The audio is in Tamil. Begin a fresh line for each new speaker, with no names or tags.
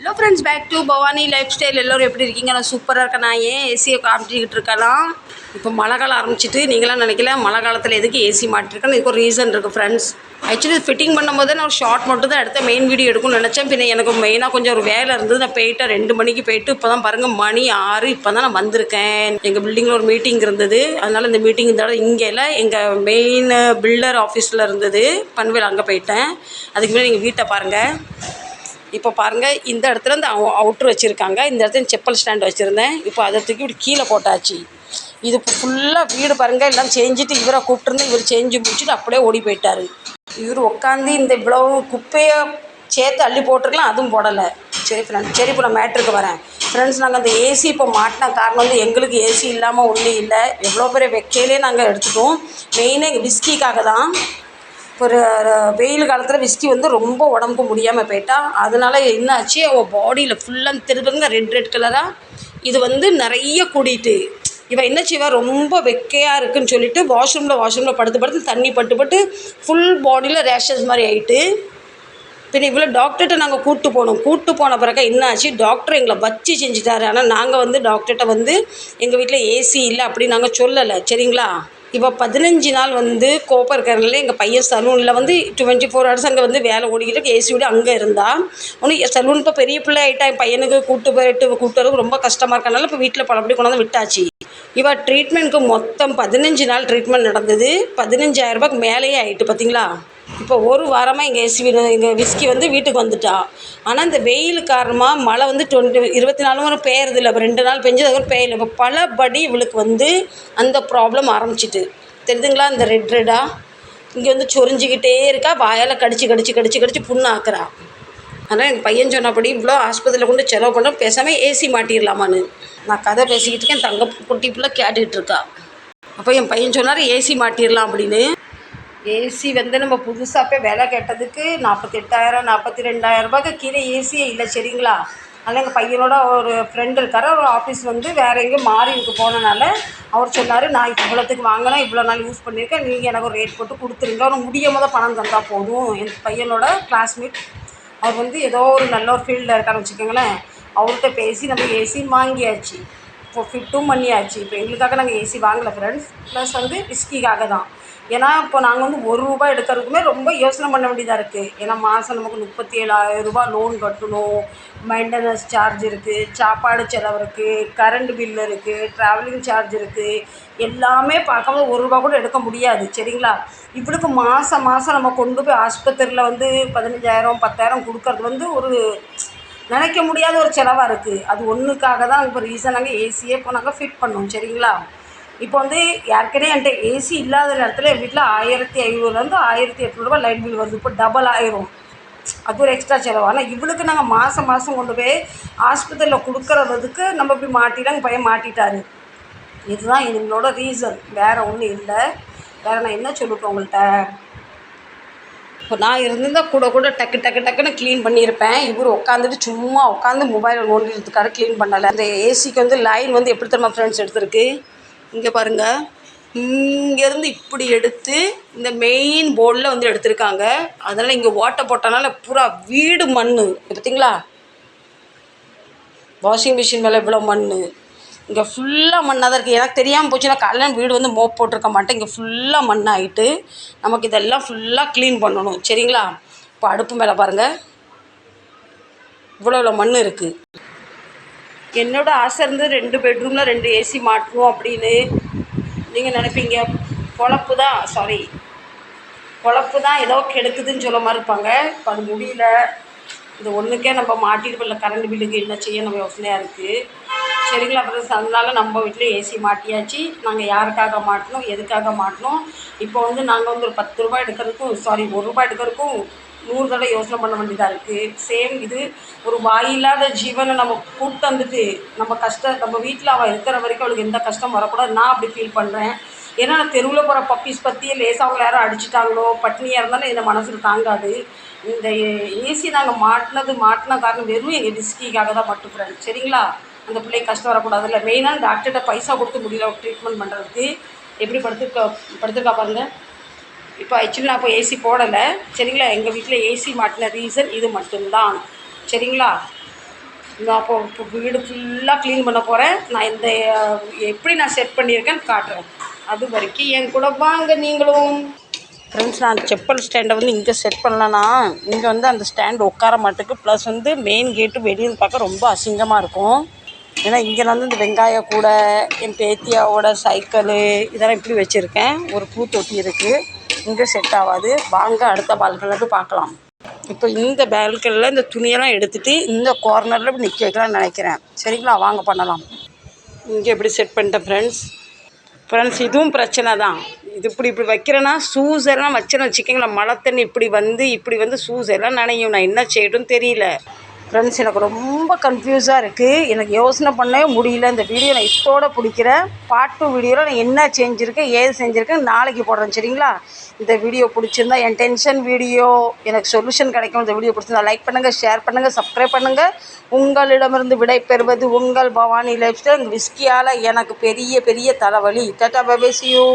Hello friends back to Bhavani life style எல்லோரும் எப்படி இருக்கீங்க? நான் சூப்பராக இருக்கேன். நான் ஏன் ஏசியை காமிச்சிக்கிட்டு இருக்கலாம்? இப்போ மழை காலம் ஆரம்பிச்சிட்டு நீங்களாம் நினைக்கல மழை காலத்தில் எதுக்கு ஏசி மாட்டிருக்கேன்னு இதுக்கு ஒரு ரீசன் இருக்குது ஃப்ரெண்ட்ஸ் ஆக்சுவலி ஃபிட்டிங் பண்ணும்போது நான் ஒரு ஷார்ட் மட்டும் தான் எடுத்த மெயின் வீடியோ எடுக்கணும்னு நினச்சேன். பின்ன எனக்கு மெயினாக கொஞ்சம் ஒரு வேலை இருந்தது. நான் போயிட்டேன். ரெண்டு மணிக்கு போயிட்டு இப்போ தான் பாருங்கள் மணி ஆறு. இப்போ தான் நான் வந்திருக்கேன். எங்கள் பில்டிங்கில் ஒரு மீட்டிங் இருந்தது. அதனால் இந்த மீட்டிங் இந்த தடவை இங்கே இல்லை எங்கள் மெயின் பில்டர் ஆஃபீஸில் இருந்தது. பன்வேல் அங்கே போயிட்டேன். அதுக்கு முன்னாடி நீங்கள் வீட்டை பாருங்கள் இப்போ பாருங்கள் இந்த இடத்துல இந்த அவுட்ரு வச்சுருக்காங்க. இந்த இடத்துல செப்பல் ஸ்டாண்ட் வச்சுருந்தேன். இப்போ அதை தூக்கி இப்படி கீழே போட்டாச்சு. இது இப்போ ஃபுல்லாக வீடு பாருங்கள் எல்லாம் செஞ்சுட்டு இவரை கூப்பிட்டுருந்து இவர் செஞ்சு முடிச்சுட்டு அப்படியே ஓடி போயிட்டார். இவர் உட்காந்து இந்த இவ்வளோ குப்பையை சேர்த்து அள்ளி போட்டிருக்கலாம் அதுவும் போடலை. சரி ஃப்ரெண்ட் சரி இப்போ நான் மேட்ருக்கு வரேன். ஃப்ரெண்ட்ஸ் நாங்கள் அந்த ஏசி இப்போ மாட்டின காரணம் வந்து எங்களுக்கு ஏசி இல்லாமல் ஒன்றும் இல்லை. எவ்வளோ பெரிய வெக்கையிலே நாங்கள் எடுத்துட்டோம். மெயினாக எங்கள் விஸ்கிக்காக தான். ஒரு வெயில் காலத்தில் விஸ்கி வந்து ரொம்ப உடம்புக்கு முடியாமல் போயிட்டா அதனால் என்ன ஆச்சு அவள் பாடியில் ஃபுல்லாக திரும்புங்க ரெட் ரெட் கலராக இது வந்து நிறைய கூடிட்டு இவன் என்ன செய்வா ரொம்ப வெக்கையாக இருக்குன்னு சொல்லிட்டு வாஷ்ரூமில் வாஷ்ரூமில் படுத்து படுத்து தண்ணி பட்டு பட்டு ஃபுல் பாடியில் ரேஷஸ் மாதிரி ஆகிட்டு பின்ன இவ்வளோ டாக்டர்கிட்ட நாங்கள் கூப்பிட்டு போனோம். கூப்பிட்டு போன பிறகு என்ன ஆச்சு டாக்டர் எங்களை வச்சு செஞ்சுட்டாரு. ஆனால் நாங்கள் வந்து டாக்டர்கிட்ட வந்து எங்கள் வீட்டில் ஏசி இல்லை அப்படின்னு நாங்கள் சொல்லலை. சரிங்களா? இப்போ பதினஞ்சு நாள் வந்து கோப்பர்கரில் எங்கள் பையன் சலூனில் வந்து டுவெண்ட்டி ஃபோர் ஹவர்ஸ் அங்கே வந்து வேலை ஓடிக்கிட்டு இருக்கு. ஏசி விட அங்கே இருந்தால் ஒன்று சலூன் இப்போ பெரிய பிள்ளை ஆகிட்டா என் பையனுக்கு கூட்டு போயிட்டு கூட்டு வரது ரொம்ப கஷ்டமாக இருக்கனால இப்போ வீட்டில் பழப்படி கொண்டாந்து விட்டாச்சு. இவ ட்ரீட்மெண்ட்டுக்கு மொத்தம் பதினஞ்சு நாள் ட்ரீட்மெண்ட் நடந்தது. பதினஞ்சாயிரம் ரூபாய்க்கு மேலேயே ஆகிட்டு பார்த்தீங்களா இப்போ ஒரு வாரமாக எங்கள் எஸ்வி எங்கள் விஸ்கி வந்து வீட்டுக்கு வந்துட்டா. ஆனால் இந்த வெயில் காரணமாக மழை வந்து டுவெண்ட்டி இருபத்தி நாலு மணி பெய்யறது இல்லை. இப்போ ரெண்டு நாள் பெஞ்சது அதுக்கப்புறம் பெய்யல. இப்போ பலபடி இவளுக்கு வந்து அந்த ப்ராப்ளம் ஆரம்பிச்சிட்டு. தெரியுதுங்களா இந்த ரெட் ரெட்டாக இங்கே வந்து சொரிஞ்சிக்கிட்டே இருக்கா. வாயால் கடிச்சு கடிச்சு கடிச்சு கடிச்சு புண்ணு ஆக்குறா. ஆனால் எங்கள் பையன் சொன்னபடி இவ்வளோ ஆஸ்பத்திரியில் கொண்டு செலவு பண்ண பேசாமல் ஏசி மாட்டிடலாமான்னு. நான் கதை பேசிக்கிட்டு இருக்கேன். தங்க குட்டி பிள்ளை கேட்டுக்கிட்டு இருக்கா. அப்போ என் பையன் சொன்னார் ஏசி மாட்டிடலாம் அப்படின்னு. ஏசி வந்து நம்ம புதுசாக போய் விலை கேட்டதுக்கு நாற்பத்தெட்டாயிரம் நாற்பத்தி ரெண்டாயிரம் ரூபாய்க்கு கீழே ஏசியே இல்லை சரிங்களா? அதனால் எங்கள் பையனோட ஒரு ஃப்ரெண்டு இருக்கார். ஒரு ஆஃபீஸ் வந்து வேறு எங்கேயும் மாறி இருக்கு போனனால அவர் சொன்னார் நான் இவ்வளோத்துக்கு வாங்கினா இவ்வளோ நாள் யூஸ் பண்ணியிருக்கேன். நீங்கள் எனக்கு ஒரு ரேட் போட்டு கொடுத்துருங்க. அவர் முடியாமல் பணம் தந்தால் போதும். என் பையனோட கிளாஸ்மேட் அவர் வந்து ஏதோ ஒரு நல்ல ஒரு ஃபீல்டில் இருக்கான்னு வச்சுக்கோங்களேன். அவர்கிட்ட பேசி நம்ம ஏசி வாங்கியாச்சு. இப்போ ஃபிட்டும் பண்ணியாச்சு. இப்போ எங்களுக்காக நாங்கள் ஏசி வாங்கலை ஃப்ரெண்ட்ஸ் ப்ளஸ் வந்து விஸ்கிக்காக தான். ஏன்னா இப்போ நாங்கள் வந்து ஒரு ரூபாய் எடுக்கிறதுக்குமே ரொம்ப யோசனை பண்ண வேண்டியதாக இருக்குது ஏன்னா மாதம் நமக்கு முப்பத்தி ஏழாயிரம் ரூபாய் லோன் கட்டணும். மெயின்டெனன்ஸ் சார்ஜ் இருக்குது சாப்பாடு செலவு இருக்குது கரண்ட் பில் இருக்குது ட்ராவலிங் சார்ஜ் இருக்குது எல்லாமே பார்க்காம ஒரு ரூபா கூட எடுக்க முடியாது. சரிங்களா? இவளுக்கு மாதம் மாதம் நம்ம கொண்டு போய் ஆஸ்பத்திரியில் வந்து பதினஞ்சாயிரம் பத்தாயிரம் கொடுக்கறது வந்து ஒரு நினைக்க முடியாத ஒரு செலவாக இருக்குது அது ஒன்றுக்காக தான் இப்போ ரீசனாக ஏசியே இப்போ நாங்கள் ஃபிட் பண்ணோம். சரிங்களா? இப்போ வந்து ஏற்கனவே என்கிட்ட ஏசி இல்லாத நேரத்தில் என் வீட்டில் ஆயிரத்தி ஐநூறுலேருந்து ஆயிரத்தி எட்நூறுபா லைட் பில் வருது. இப்போ டபுள் ஆயிரும். அது ஒரு எக்ஸ்ட்ரா செலவு. ஆனால் இவளுக்கு நாங்கள் மாதம் மாதம் கொண்டு போய் ஆஸ்பத்திரியில் கொடுக்குறதுக்கு நம்ம இப்படி மாட்டிலாம் எங்கள் பையன் மாட்டிட்டாரு. இதுதான் எங்களோட ரீசன் வேறு ஒன்றும் இல்லை. வேறு நான் என்ன சொல்லிட்டேன் உங்கள்கிட்ட இப்போ நான் இருந்திருந்தால் கூட கூட டக்கு டக்கு டக்குன்னு க்ளீன் பண்ணியிருப்பேன். இவர் உட்காந்துட்டு சும்மா உட்காந்து மொபைல் நோண்டிட்டு க்ளீன் பண்ணலை. அந்த ஏசிக்கு வந்து லைன் வந்து எப்படி தெரியுமா ஃப்ரெண்ட்ஸ் எடுத்திருக்கு? இங்கே பாருங்கள் இங்கேருந்து இப்படி எடுத்து இந்த மெயின் போர்டில் வந்து எடுத்திருக்காங்க. அதனால் இங்கே ஓட்டை போட்டனால பூரா வீடு மண் பார்த்தீங்களா வாஷிங் மிஷின் மேலே இவ்வளோ மண் இங்கே ஃபுல்லாக மண்ணாக தான் இருக்குது எனக்கு தெரியாமல் போச்சுன்னா காலையில் வீடு வந்து மோப் போட்டிருக்க மாட்டேன். இங்கே ஃபுல்லாக மண்ணாகிட்டு நமக்கு இதெல்லாம் ஃபுல்லாக க்ளீன் பண்ணணும். சரிங்களா? இப்போ அடுப்பு மேலே பாருங்கள் இவ்வளோ இவ்வளோ மண் இருக்குது என்னோட ஆசை இருந்து ரெண்டு பெட்ரூமில் ரெண்டு ஏசி மாட்டுவோம் அப்படின்னு. நீங்கள் நினைப்பீங்க? பொழப்பு தான் சாரி பொழப்பு தான் ஏதோ கெடுக்குதுன்னு சொல்ல மாதிரி இருப்பாங்க. இப்போ அது முடியல. இது ஒன்றுக்கே நம்ம மாட்டிட்டு இல்லை கரண்ட் பில்லுக்கு என்ன செய்ய நம்ம யோசனையாக இருக்குது சரிங்களா அப்புறம் அதனால நம்ம வீட்டில் ஏசி மாட்டியாச்சு. நாங்கள் யாருக்காக மாட்டினோம் எதுக்காக மாட்டினோம் இப்போ வந்து நாங்கள் வந்து ஒரு பத்து ரூபாய் எடுக்கிறதுக்கும் சாரி ஒரு ரூபாய் எடுக்கிறதுக்கும் நூறு தடவை யோசனை பண்ண வேண்டியதாக இருக்குது சேம் இது ஒரு வாயில்லாத ஜீவனை நம்ம கூட்டு வந்துட்டு நம்ம கஷ்டம் நம்ம வீட்டில் அவள் இருக்கிற வரைக்கும் அவளுக்கு எந்த கஷ்டம் வரக்கூடாது. நான் அப்படி ஃபீல் பண்ணுறேன் ஏன்னா நான் தெருவில் போகிற பப்பீஸ் பற்றி லேசாக அவங்கள யாரும் அடிச்சிட்டாங்களோ பட்னியாக இருந்தாலும் இந்த மனசில் தாங்காது. இந்த ஏசி நாங்கள் மாட்டினது மாட்டின காரணம் வெறும் எங்கள் டிஸ்கிக்காக தான் மட்டும் ஃப்ரெண்ட் சரிங்களா? அந்த பிள்ளைக்கு கஷ்டம் வரக்கூடாது இல்லை. மெயினாக டாக்டர்கிட்ட பைசா கொடுத்து முடியல ட்ரீட்மெண்ட் பண்ணுறதுக்கு எப்படி படுத்துருக்கா படுத்துருக்கா பாருங்கள் இப்போ ஆக்சுவலி நான் இப்போ ஏசி போடலை. சரிங்களா? எங்கள் வீட்டில் ஏசி மாட்டின ரீசன் இது மட்டும்தான். சரிங்களா? நான் இப்போ இப்போ வீடு ஃபுல்லாக க்ளீன் பண்ண போகிறேன் நான் இந்த எப்படி நான் செட் பண்ணியிருக்கேன்னு காட்டுறேன். அது வரைக்கும் என் கூட வாங்க நீங்களும். ஃப்ரெண்ட்ஸ் நான் செப்பல் ஸ்டாண்டை வந்து இங்கே செட் பண்ணலன்னா இங்கே வந்து அந்த ஸ்டாண்ட் உட்கார மாட்டுக்கு. ப்ளஸ் வந்து மெயின் கேட்டு வெளியில் பார்க்க ரொம்ப அசிங்கமாக இருக்கும். ஏன்னா இங்கே வந்து இந்த வெங்காய கூடை என் பேத்தியாவோட சைக்கிளு இதெல்லாம் இப்படி வச்சுருக்கேன். ஒரு பூத்தொட்டி இருக்குது இங்கே செட் ஆகாது. வாங்க அடுத்த பால்கனில் போய் பார்க்கலாம். இப்போ இந்த பேல்கனில் இந்த துணியெல்லாம் எடுத்துகிட்டு இந்த கார்னரில் நிற்க வைக்கலாம்னு நினைக்கிறேன். சரிங்களா? வாங்க பண்ணலாம். இங்கே எப்படி செட் பண்ணிட்டேன் ஃப்ரெண்ட்ஸ் ஃப்ரெண்ட்ஸ் இதுவும் பிரச்சனை தான். இது இப்படி இப்படி வைக்கிறேன்னா ஷூஸ் எல்லாம் வச்சேன்னு வச்சுக்கோங்களேன். மழை தண்ணி இப்படி வந்து இப்படி வந்து ஷூஸ் எல்லாம் நனையும். நான் என்ன செய்யட்டும் தெரியல. ஃப்ரெண்ட்ஸ் எனக்கு ரொம்ப கன்ஃபியூஸாக இருக்குது எனக்கு யோசனை பண்ணவே முடியல. இந்த வீடியோ நான் இத்தோட பிடிக்கிறேன். பார்ட் டூ வீடியோவில் நான் என்ன செஞ்சுருக்கேன் ஏது செஞ்சுருக்கேன் நாளைக்கு போடுறேன் சரிங்களா? இந்த வீடியோ பிடிச்சிருந்தா என் டென்ஷன் வீடியோ எனக்கு சொல்யூஷன் கிடைக்கும். இந்த வீடியோ பிடிச்சிருந்தா லைக் பண்ணுங்கள் ஷேர் பண்ணுங்கள் சப்ஸ்கிரைப் பண்ணுங்கள் உங்களிடமிருந்து விடை பெறுவது உங்கள் பவானி லைஃப் ஸ்டைல் விஸ்கியால் எனக்கு பெரிய பெரிய தலைவலி. டாட்டா பபேசியூ